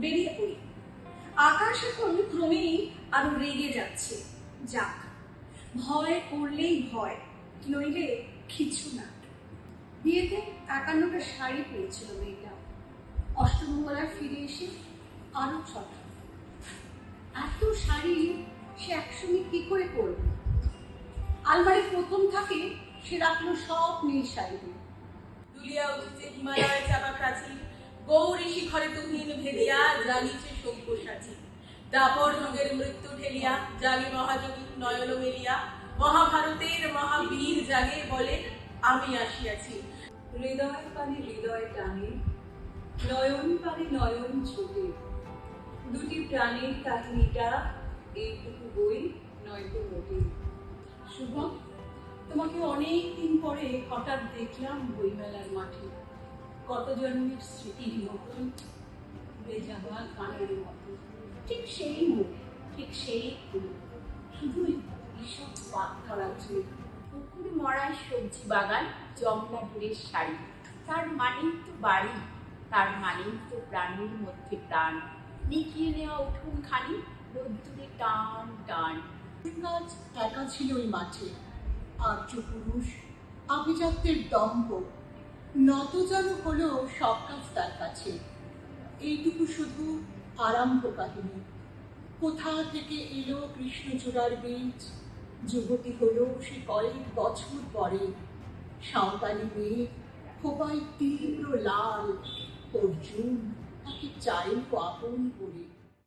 বেরিয়ে পড়ি। আকাশ এখন ক্রমেই আরও রেগে যাচ্ছে। যাক, ভয় করলেই ভয়, নইলে কিছু না। বিয়েতে একান্নটা শাড়ি পেয়েছিল মেয়েটা। অষ্টমঙ্গলায় ফিরে এসে আরও ছটা। এত শাড়ি সে একসঙ্গে কি করে করবে আলমারি প্রথম থাকে সে রাখল সব নীল শাড়ি। দুলিয়া উঠছে হিমালয় চাপা প্রাচীর, গৌরী শিখরে তুহিন জাগিছে সব্যসাচী দাপর যুগের মৃত্যু ঠেলিয়া জাগে মহাযোগী নয়ন মেলিয়া। মহাভারতের মহাবীর জাগে বলেন আমি আসিয়াছি। হৃদয় পানে হৃদয় টানে, নয়ন পানে নয়ন ছোটে। দুটি প্রাণের কাহিনীটা এইটুকু বই, নয়তো মোটে। শুভম তোমাকে অনেক দিন পরে হঠাৎ দেখলাম বইমেলার মাঠে। কত জন্মের স্মৃতির মতন বেজাবা কানের মতো ঠিক সেই মুখ, ঠিক সেই শুধুই ঈষৎ পাক করা চুল পুকুর মরায় সবজি বাগান জমলা ঢুড়ের শাড়ি। তার মানেই তো বাড়ি, তার মানেই তো প্রাণীর মধ্যে প্রাণ। নিকিয়ে নেওয়া উঠুন খানি, রোদ্দুরে টান টান। গাছ একা ছিল ওই মাঠে। আর্য পুরুষ, আভিজাত্যের দম্ভ। নত যেন হলো সব কাজ তার কাছে। এইটুকু শুধু আরম্ভ কাহিনী। কোথা থেকে এলো কৃষ্ণচূড়ার বীজ? যুবতী হলো সে কয়েক বছর পরে। সাঁওতালি মেয়ে, খোপায় তীব্র লাল। অর্জুন তাকে চাইল আপন করে।